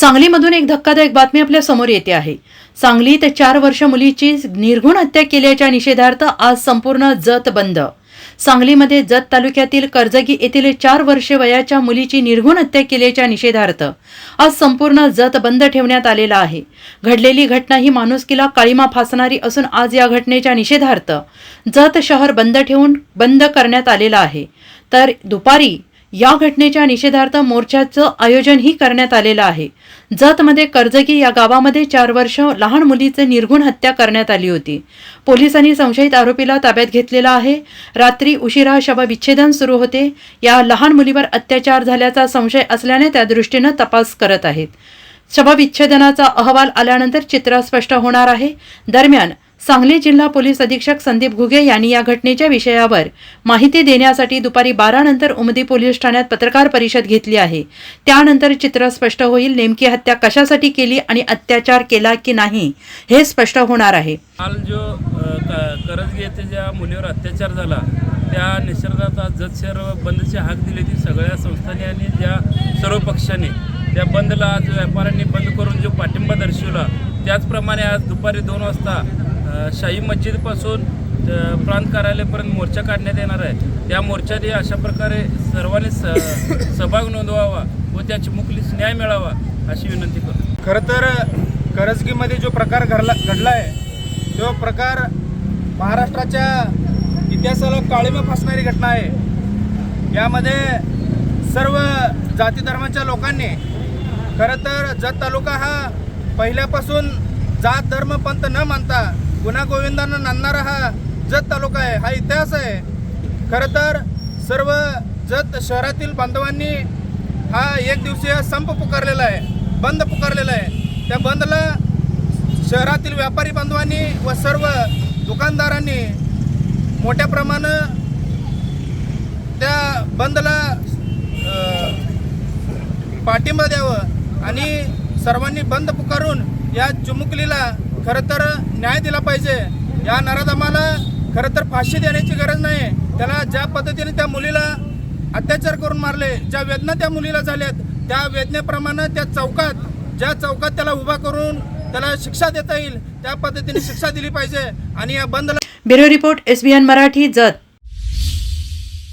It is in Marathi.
सांगलीमधून एक धक्कादायक बातमी आपल्यासमोर येते आहे. सांगलीत चार वर्ष मुलीची निर्घुण हत्या केल्याच्या निषेधार्थ आज संपूर्ण जत बंद. सांगलीमध्ये जत तालुक्यातील कर्जगी येथील चार वर्षे वयाच्या मुलीची निर्घुण हत्या केल्याच्या निषेधार्थ आज संपूर्ण जत बंद ठेवण्यात आलेला आहे. घडलेली घटना ही माणुसकीला काळीमा फासणारी असून आज या घटनेच्या निषेधार्थ जत शहर बंद ठेवून बंद करण्यात आलेलं आहे. तर दुपारी या घटनेच्या निषेधार्थ मोर्चाचं आयोजनही करण्यात आलेलं आहे. जतमध्ये कर्जगी या गावामध्ये चार वर्ष लहान मुलीचे निर्गुण हत्या करण्यात आली होती. पोलिसांनी संशयित आरोपीला ताब्यात घेतलेला आहे. रात्री उशिरा शवविच्छेदन सुरू होते. या लहान मुलीवर अत्याचार झाल्याचा संशय असल्याने त्या दृष्टीनं तपास करत आहेत. शवविच्छेदनाचा अहवाल आल्यानंतर चित्र स्पष्ट होणार आहे. दरम्यान सांगली जिल्हा पोलीस अधीक्षक संदीप घुगे यांनी या घटनेच्या विषयावर माहिती देण्यासाठी दुपारी बारा नंतर उमदी पोलीस ठाण्यात पत्रकार परिषद घेतली आहे. त्यानंतर चित्र स्पष्ट होईल नेमकी हत्या कशासाठी केली आणि अत्याचार केला की नाही हे स्पष्ट होणार आहे. काल जो करजगी येथे ज्या मुलीवर अत्याचार झाला त्या निसर्गाचा जत शहर बंदची हाक दिली होती सगळ्या संस्थांनी आणि ज्या सर्व पक्षांनी त्या बंदला आज व्यापाऱ्यांनी बंद करून जो पाठिंबा दर्शवला त्याचप्रमाणे आज दुपारी दोन वाजता शाही मस्जिदपासून प्रांत कार्यालयापर्यंत मोर्चा काढण्यात येणार आहे. त्या मोर्चाने अशा प्रकारे सर्वांनी स सहभाग नोंदवावा व त्याची मुकलीस न्याय मिळावा अशी विनंती करतो. खरं तर करजगीमध्ये जो प्रकार घडला घडला आहे तो प्रकार महाराष्ट्राच्या इतिहासाला काळीमा फासणारी घटना आहे. यामध्ये सर्व जाती धर्माच्या लोकांनी खरं तर जत तालुका हा पहिल्यापासून जात धर्म पंथ न मानता गुन्हा गोविंदानं नांदणारा हा जत तालुका आहे हा इतिहास आहे. खरं तर सर्व जत शहरातील बांधवांनी हा एक दिवसीय संप पुकारलेला आहे बंद पुकारलेला आहे. त्या बंदला शहरातील व्यापारी बांधवांनी व सर्व दुकानदारांनी मोठ्या प्रमाणात त्या बंदला पाठिंबा द्यावं आणि सर्वांनी बंद पुकारून या चुमुकलीला खरं तर न्याय दिला पाहिजे. या नराधमाला खरं तर फाशी देण्याची गरज नाही. त्याला ज्या पद्धतीने त्या मुलीला अत्याचार करून मारले ज्या वेदना त्या मुलीला झाल्यात त्या वेदनेप्रमाणे त्या चौकात ज्या चौकात त्याला उभा करून त्याला शिक्षा देता येईल त्या पद्धतीने शिक्षा दिली पाहिजे. आणि या बंदला bureau report SBN Marathi Jat.